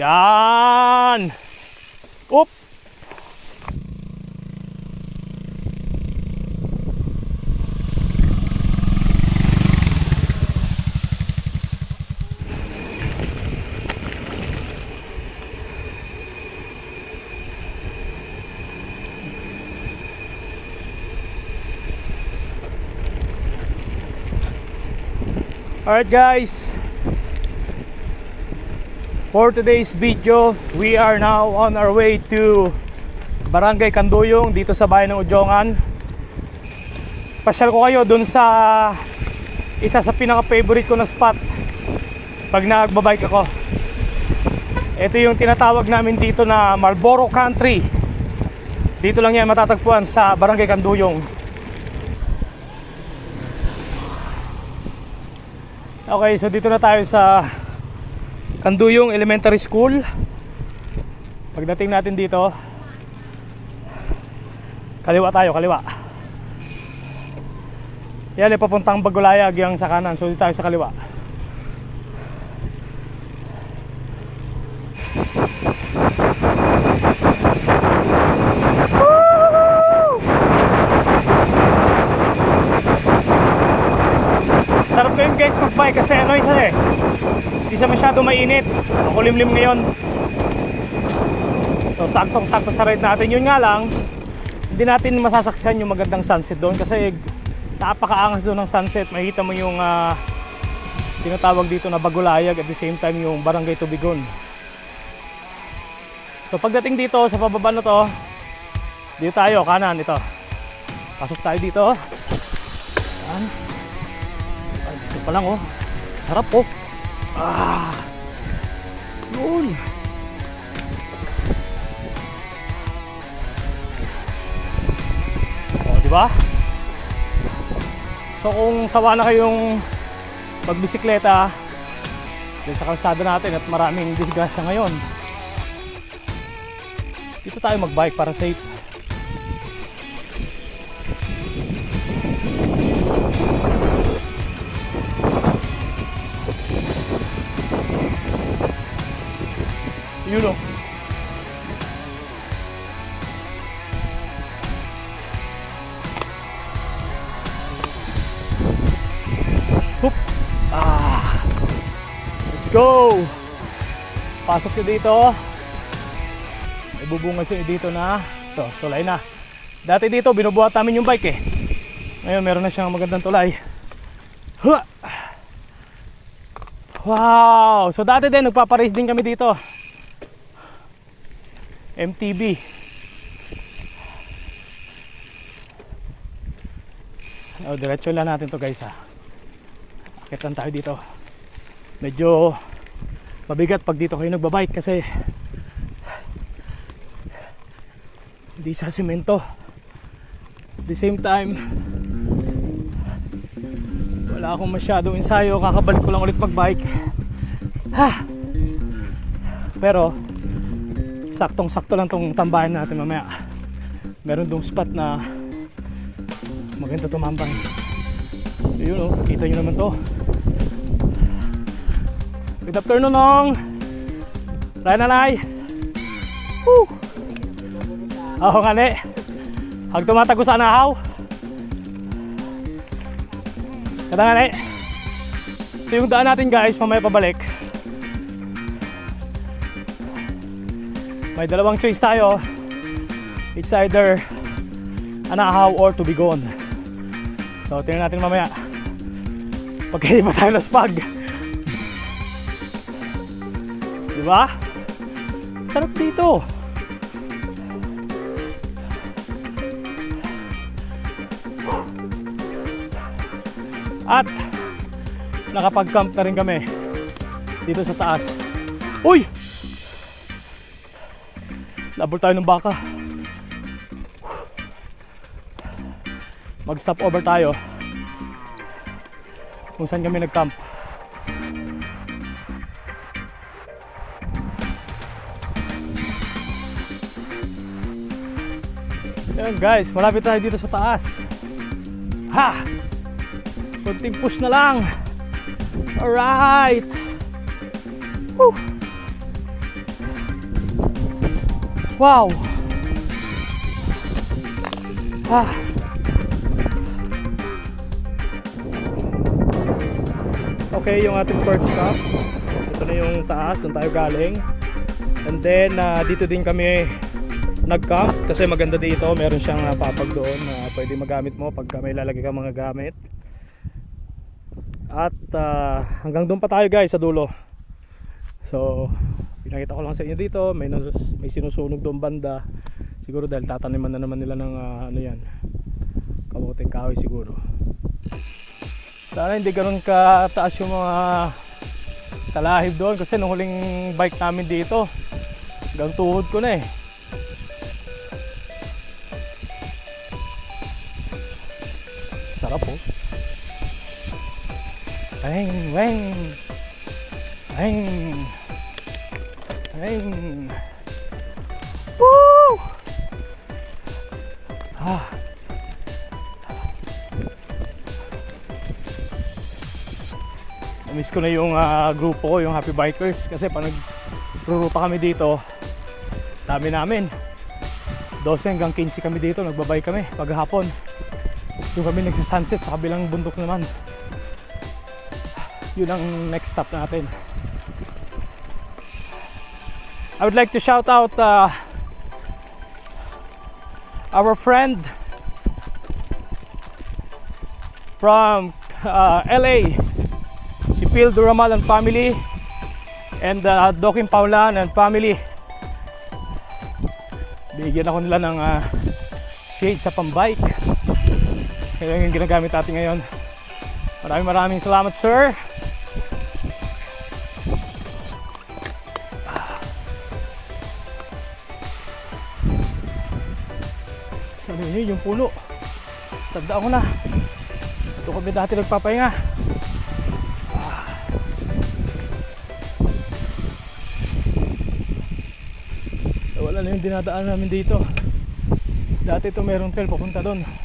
Yan! Up! Alright guys, for today's video, we are now on our way to Barangay Kanduyong dito sa bayan ng Ujongan. Pasyal ko kayo dun sa isa sa pinaka-favorite ko na spot pag nagbabike ako. Ito yung tinatawag namin dito na Marlboro Country. Dito lang yan matatagpuan sa Barangay Kanduyong. Okay, so dito na tayo sa Kanduyong Elementary School. Pagdating natin dito, kaliwa tayo, kaliwa. Yan, papuntang Bagulayag yung sa kanan. So dito tayo sa kaliwa. Sarap ngayon guys mag-bike kasi ano siya masyado mainit. Ang ngayon. So saktong-sakto sa ride natin. Yun nga lang, hindi natin masasaksan yung magandang sunset doon kasi napakaangas doon ng sunset. Makikita mo yung ah, tinatawag dito na Bagulayag at the same time yung Barangay Tubigon. So pagdating dito sa pababa na to, dito tayo, kanan ito. Pasok tayo dito. Yan. Ay, ito pa lang oh. Sarap oh. Ah. Yun. Oh, di ba? So kung sawa na kayong magbisikleta dyan sa kalsada natin at maraming disgrasya ngayon dito tayo magbike para safe Pasok nyo dito. May bubungan siya dito na. Ito, tulay na. Dati dito, binubuhat namin yung bike eh. Ngayon, meron na siyang magandang tulay. Wow! So dati din, nagpaparace din kami dito. MTB. O, diretso lang natin to guys ha. Akit lang tayo dito. Medyo mabigat pag dito kayo nagbabike kasi hindi sa simento. At the same time, wala akong masyadong ensayo. Kakabalik ko lang ulit magbike. Ha! Pero, saktong-sakto lang tong tambahan natin mamaya. Meron dong spot na maganda tumambay. So yun oh, kita nyo naman to. Good afternoon, Nong! Raya nanay! Woo! Oo nga ne. Hag tumatago sa anahaw. Kada nga ne. So yung daan natin guys, mamaya pabalik. May dalawang choice tayo. It's either Anahaw or Tubigon. So tingnan natin mamaya. Pag hindi pa tayo Di ba? Sarap dito. At nakapag-camp na rin kami dito sa taas. Uy! Labol tayo ng baka. Mag-stop over tayo. Kung saan kami nag-camp. Ayan guys, malapit tayo dito sa taas. Ha! Kunting push na lang. Alright! Woo! Wow! Ah! Okay, yung ating first stop. Ito na yung taas, doon tayo galing. And then, ah, dito din kami nag-camp kasi maganda dito. Meron siyang uh, papag doon na pwede magamit mo pagka may lalagay ka mga gamit. At ah, hanggang doon pa tayo guys sa dulo. So, pinakita ko lang sa inyo dito. May, may sinusunog doon banda. Siguro dahil tataniman na naman nila ng ah, ano yan. Kamuting kahoy siguro. Sana hindi ganun kataas yung mga talahib doon kasi nung huling bike namin dito hanggang tuhod ko na eh. Sarap oh. Weng, weng. Weng. Weng. Woo! Ah. Namiss ko na yung ah, grupo ko, yung Happy Bikers kasi pag nagruruta kami dito, dami namin. 12 hanggang 15 kami dito, nagbabay kami paghapon. Yung kami nagsa-sunset sa kabilang bundok naman. Yun ang next stop natin. I would like to shout out uh, our friend from uh, LA, si Phil Duramal and family, and uh, Dokin Paulan and family. Bigyan ako nila ng uh, shade sa pambike. Kaya yung ginagamit natin ngayon. Maraming maraming salamat sir. Sabi niyo yung puno. Tanda ko na. Ito kami dati nagpapahinga. Ah. Wala na yung dinadaan namin dito. Dati ito mayroong trail papunta doon.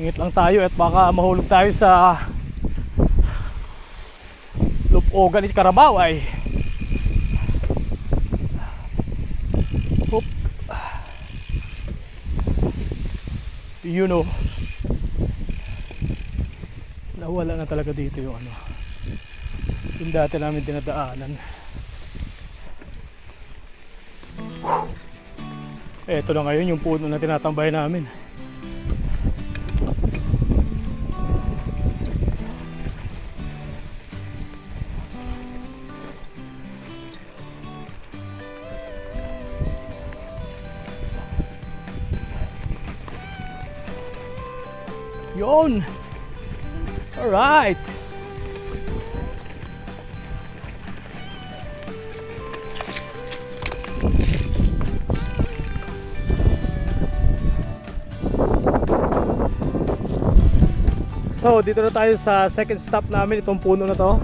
Ingit lang tayo at baka mahulog tayo sa lupogan ni Carabao ay. Hop. You know. Nawala na talaga dito yung ano. Yung dati namin dinadaanan. Eto na ngayon yung puno na tinatambay namin. Yun! Alright! So, dito na tayo sa second stop namin, itong puno na to.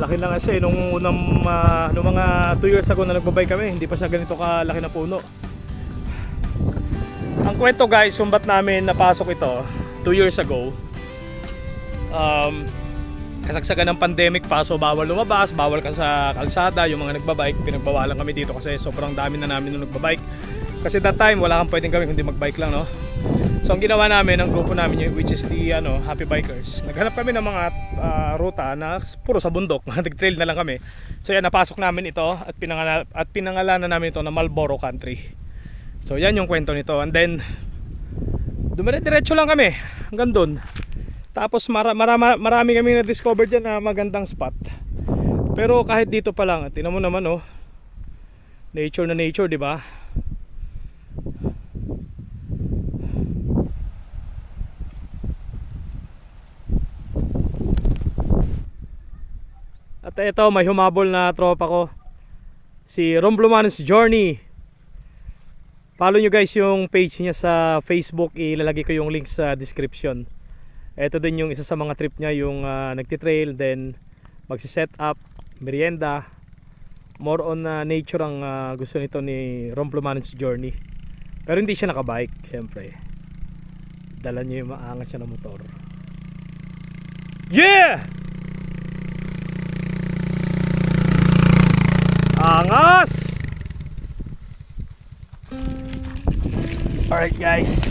Laki na siya eh, nung unang ah, nung mga 2 years ago na nagbabay kami, hindi pa siya ganito kalaki na puno. Ang kwento guys, kung ba't namin napasok ito 2 years ago, um, kasagsagan ng pandemic pa, so bawal lumabas, bawal ka sa kalsada, yung mga nagbabike, pinagbawalan kami dito kasi sobrang dami na namin nung nagbabike. Kasi that time, wala kang pwedeng gawin kundi magbike lang, no? So ang ginawa namin, ang grupo namin, which is the ano, Happy Bikers, naghanap kami ng mga ah, ruta na puro sa bundok, nag-trail na lang kami. So yan, napasok namin ito at, pinangala, at pinangalanan namin ito na Marlboro Country. So yan yung kwento nito. And then, dumire-diretso lang kami hanggang doon. Tapos mara, mara, marami kami na-discover dyan na magandang spot. Pero kahit dito pa lang, tinan mo naman oh, nature na nature, di ba? At ito, may humabol na tropa ko. Si Rombloman's Journey. Follow nyo guys yung page niya sa Facebook. Ilalagay ko yung link sa description. Ito din yung isa sa mga trip niya, yung uh, nagtitrail, then magsi-set up, merienda. More on uh, nature ang ah, gusto nito ni Rombloman's Journey. Pero hindi siya nakabike, syempre. Dala niya yung maangas siya ng motor. Yeah! Angas! Alright guys.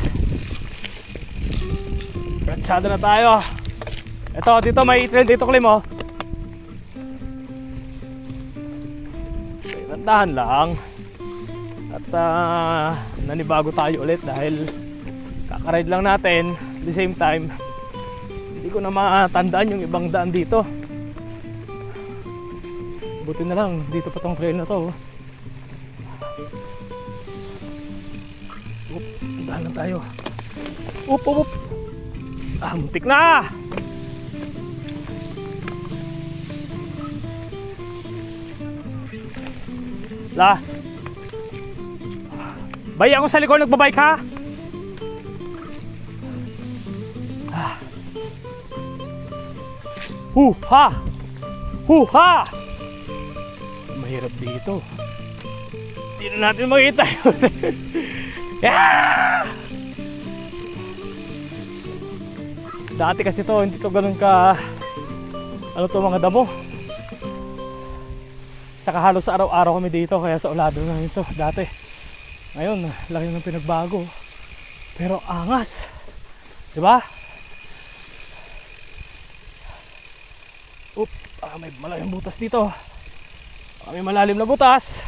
Prantsado na tayo. Ito, dito may trail dito, Klim, oh. Tandahan lang. At ah, nanibago tayo ulit dahil kakaride lang natin. At the same time, hindi ko na matandaan yung ibang daan dito. Buti na lang, dito pa tong trail na to. oh. Tayo. Oop, oop, oop. Ah, muntik na! La. Bay, ako sa likod nagbabike ha? Ah. Hu ha! Hu ha! Mahirap dito. Hindi na natin makita yun. yeah! Dati kasi to, hindi to ganun ka ano to mga damo. Tsaka halos araw-araw kami dito kaya sa ulado na ito dati. Ngayon, laki ng pinagbago. Pero angas. 'Di ba? Oop, ah, may malaking butas dito. Ah, may malalim na butas.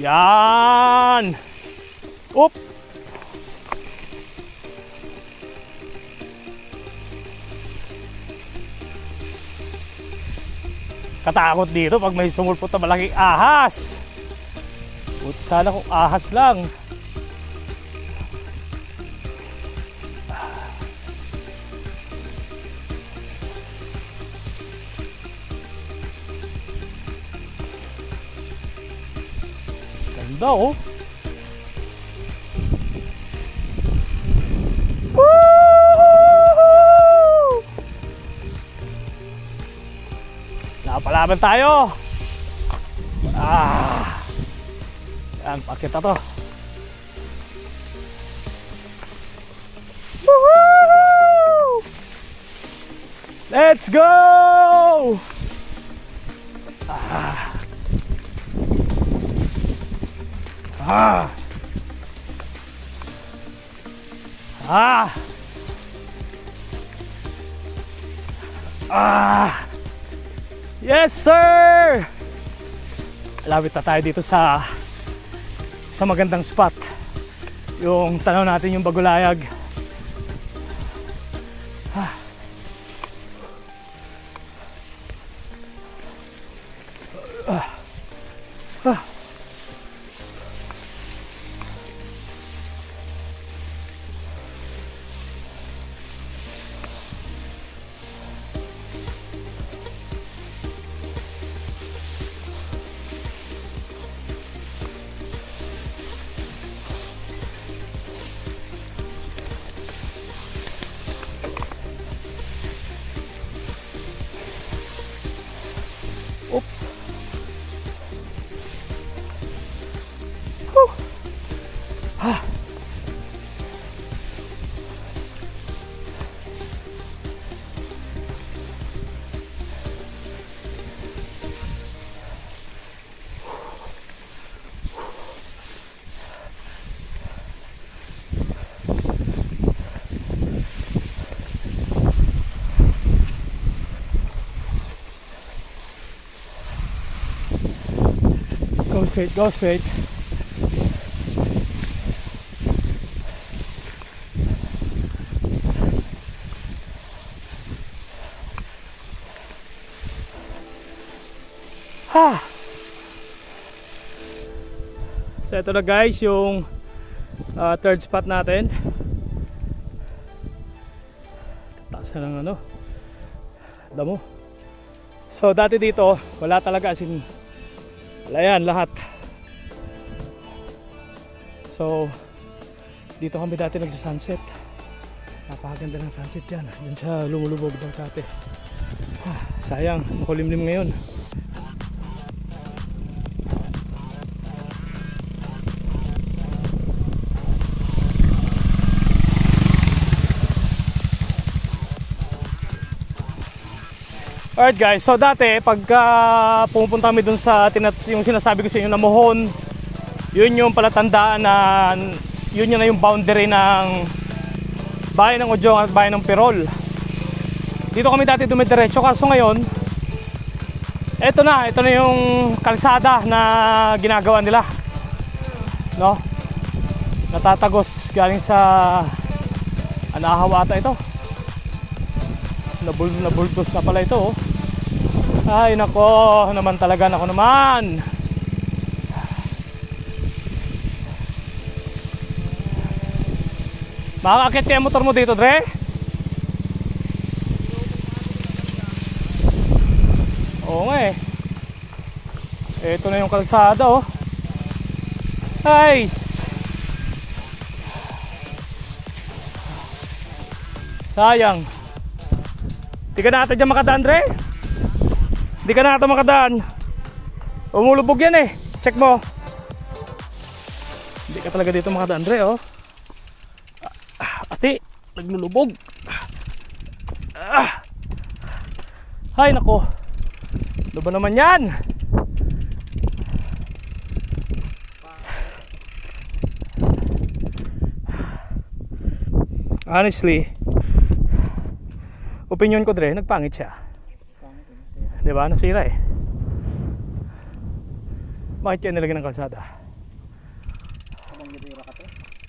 Yan! Oop! Katakot dito pag may sumulpot na malaking ahas. Buti sana kung ahas lang. Ganda oh. Napalaban tayo. Ah. Yan, pakita to. Let's go! Ah. Ah. Ah. Yes, sir! Lapit na tayo dito sa sa magandang spot. Yung tanaw natin yung bagulayag. Go straight, go straight. Ha! So ito na guys yung ah, third spot natin. Taas na ng ano. Damo. So dati dito wala talaga as in wala yan lahat. So, dito kami dati nagsa-sunset. Napakaganda ng sunset yan. Diyan sa lumulubog ng kate. Ah, sayang, makulimlim ngayon. Alright guys, so dati pagka pumunta kami dun sa tinat yung sinasabi ko sa inyo na Mohon, yun yung palatandaan na yun yun na yung boundary ng bayan ng Ojong at bayan ng Pirol. Dito kami dati dumidiretso kaso ngayon, eto na, ito na yung kalsada na ginagawa nila. No? Natatagos galing sa Anahaw ata ito. Nabul nabultos na pala ito oh. Ay nako, naman talaga nako naman. Makakakit kaya motor mo dito, Dre? Oo nga eh. Ito na yung kalsada oh. Nice. Sayang. Di ka na ata dyan makadaan, Dre? Di ka na ata makadaan. Umulubog yan eh. Check mo. Hindi ka talaga dito makadaan, Dre, oh. Ah, Ate, naglulubog. Ah. Ay, nako. Ano ba naman yan? Honestly, opinion ko Dre, nagpangit siya. Di ba? Nasira eh. Bakit yan nilagyan ng kalsada?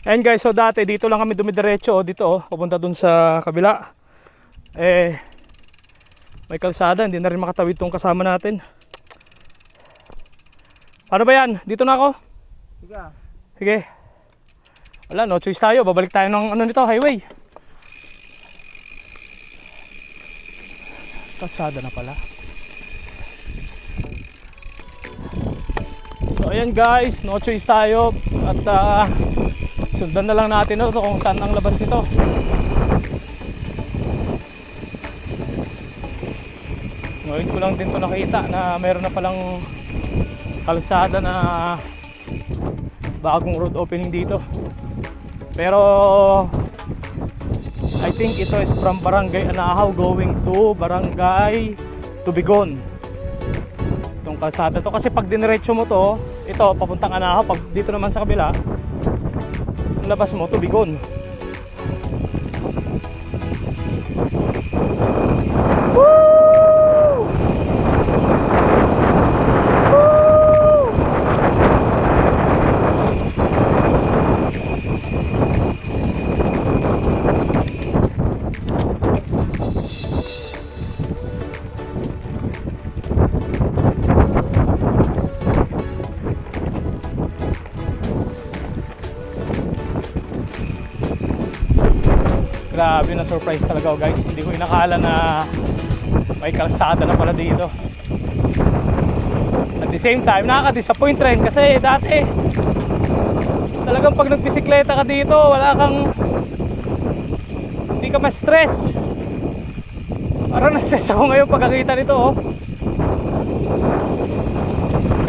Ayan guys, so dati dito lang kami dumidiretso, oh, dito oh, papunta dun sa kabila. Eh, may kalsada, hindi na rin makatawid tong kasama natin. Paano ba yan? Dito na ako? Sige. Wala, no choice tayo. Babalik tayo ng ano nito, highway. Kalsada na pala. Ayan guys, no choice tayo at ah, sundan na lang natin ito kung saan ang labas nito. Ngayon ko lang din to nakita na meron na palang kalsada na bagong road opening dito. Pero I think ito is from Barangay Anahaw going to Barangay Tubigon. Kalsada to kasi pag diniretso mo to, ito papuntang Anahaw, pag dito naman sa kabila, labas mo Tubigon. Grabe na surprise talaga ako guys. Hindi ko inakala na may kalsada na pala dito. At the same time, nakaka-disappoint rin kasi dati talagang pag nagbisikleta ka dito, wala kang hindi ka ma-stress. Parang na-stress ako ngayon pagkakita nito oh.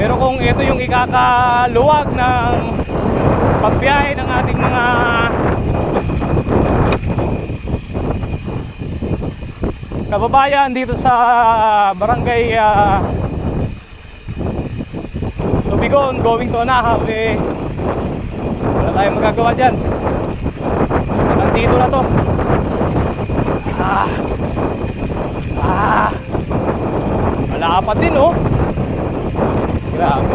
Pero kung ito yung ikakaluwag ng pagbiyahe ng ating mga kababayan dito sa barangay uh, Tubigon going to Anahaw eh wala tayong magagawa dyan. Nandito na to. Ah ah wala pa din oh. Grabe.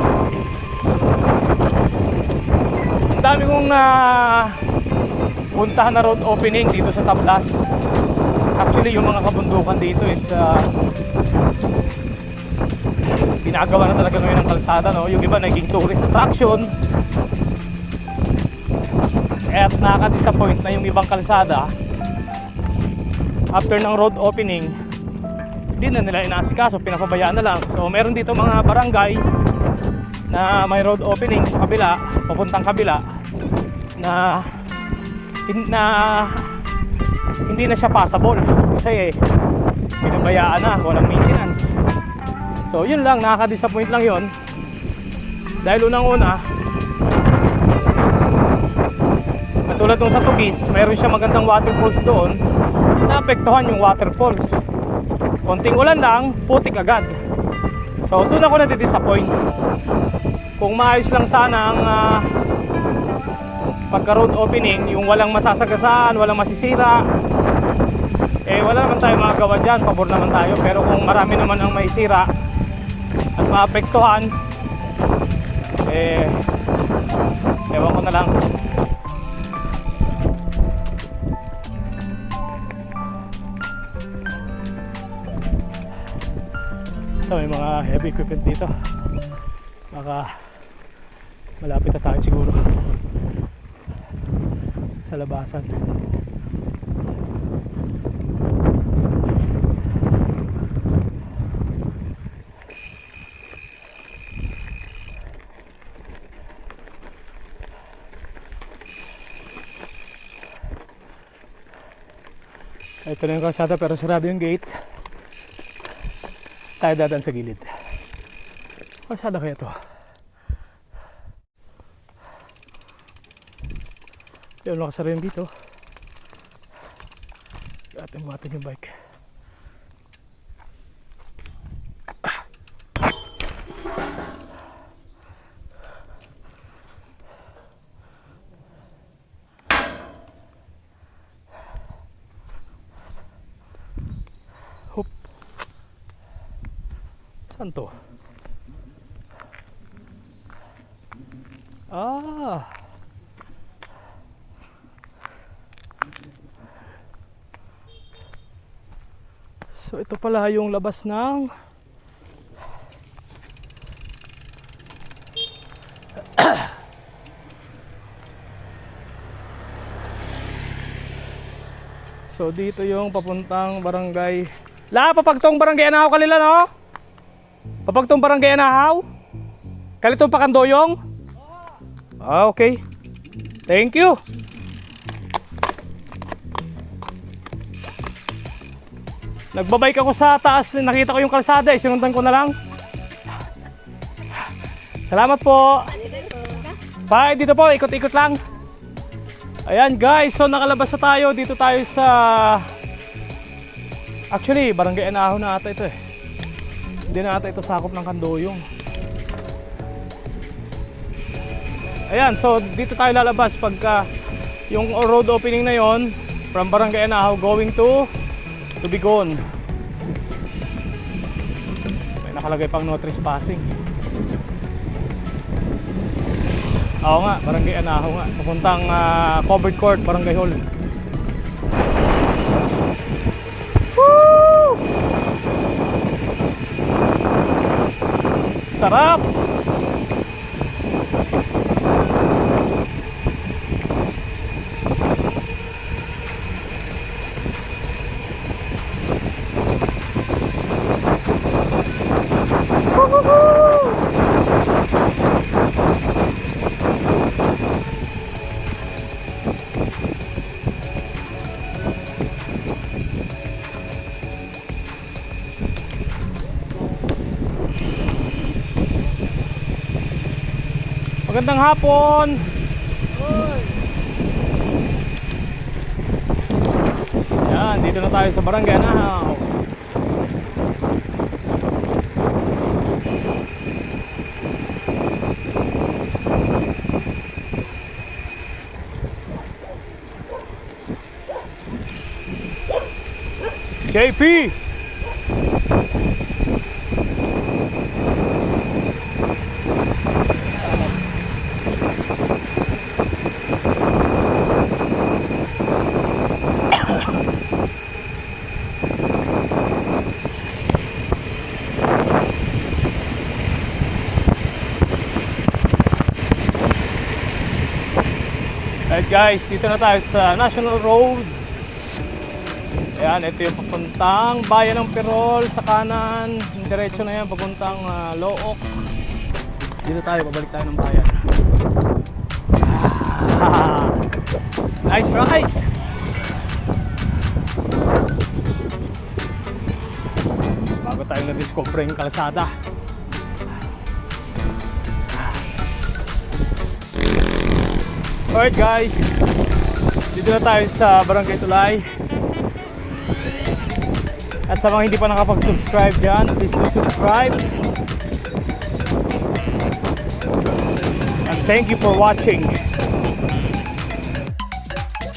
Ang dami kong uh, puntahan na road opening dito sa Tablas Actually, yung mga kabundukan dito is uh, ginagawa na talaga ngayon ng kalsada, no? Yung iba naging tourist attraction. At nakaka-disappoint na yung ibang kalsada after ng road opening, hindi na nila inasikaso, pinapabayaan na lang. So, meron dito mga barangay na may road opening sa kabila, papuntang kabila na na hindi na siya passable kasi pinabayaan na, walang maintenance. So yun lang, nakaka-disappoint lang yun. Dahil unang-una, katulad nung sa Tugis, mayroon siya magandang waterfalls doon, naapektuhan yung waterfalls. konting ulan lang, putik agad. So doon ako nadidisappoint. Kung maayos lang sana ang ah, pagka road opening, yung walang masasagasaan, walang masisira, eh wala naman tayo magagawa dyan, pabor naman tayo. Pero kung marami naman ang maisira at maapektuhan, eh, ewan ko na lang. So, may mga heavy equipment dito. Baka malapit na tayo siguro sa labasan. Ito na yung kalsada pero sarado yung gate. Tayo dadaan sa gilid. Kalsada kaya to? Yung nakasara yung dito. Atin buhatin yung bike. Hop. Saan to? Ah. So ito pala yung labas ng So dito yung papuntang barangay La, papagtong barangay Anahaw kalila no? Papagtong barangay Anahaw? Kalitong pakandoyong? Ah, okay. Thank you. Nagbabike ako sa taas, nakita ko yung kalsada, eh, sinundan ko na lang. Salamat po. Bye, dito po, ikot-ikot lang. Ayan guys, so nakalabas na tayo. Dito tayo sa... Actually, barangay Anahaw na ata ito eh. Hindi na ata ito sakop ng Kandoyong. Ayan, so dito tayo lalabas pagka yung road opening na yon from Barangay Anahaw going to Tubigon. May nakalagay pang no trespassing. Oo nga, Barangay Anahaw nga. Papuntang ah, covered court, Barangay Hall. Woo! Sarap! Magandang hapon. Yan, dito na tayo sa Barangay Anahaw. JP! Alright guys, dito na tayo sa National Road. Ayan, ito yung papuntang bayan ng Pirol sa kanan. Yung diretso na yan, papuntang uh, Look. Dito tayo, babalik tayo ng bayan. Ah, nice ride! Bago tayo na-discover yung kalsada. Alright guys, dito na tayo sa Barangay Tulay. At sa mga hindi pa nakapag-subscribe dyan, please do subscribe. And thank you for watching.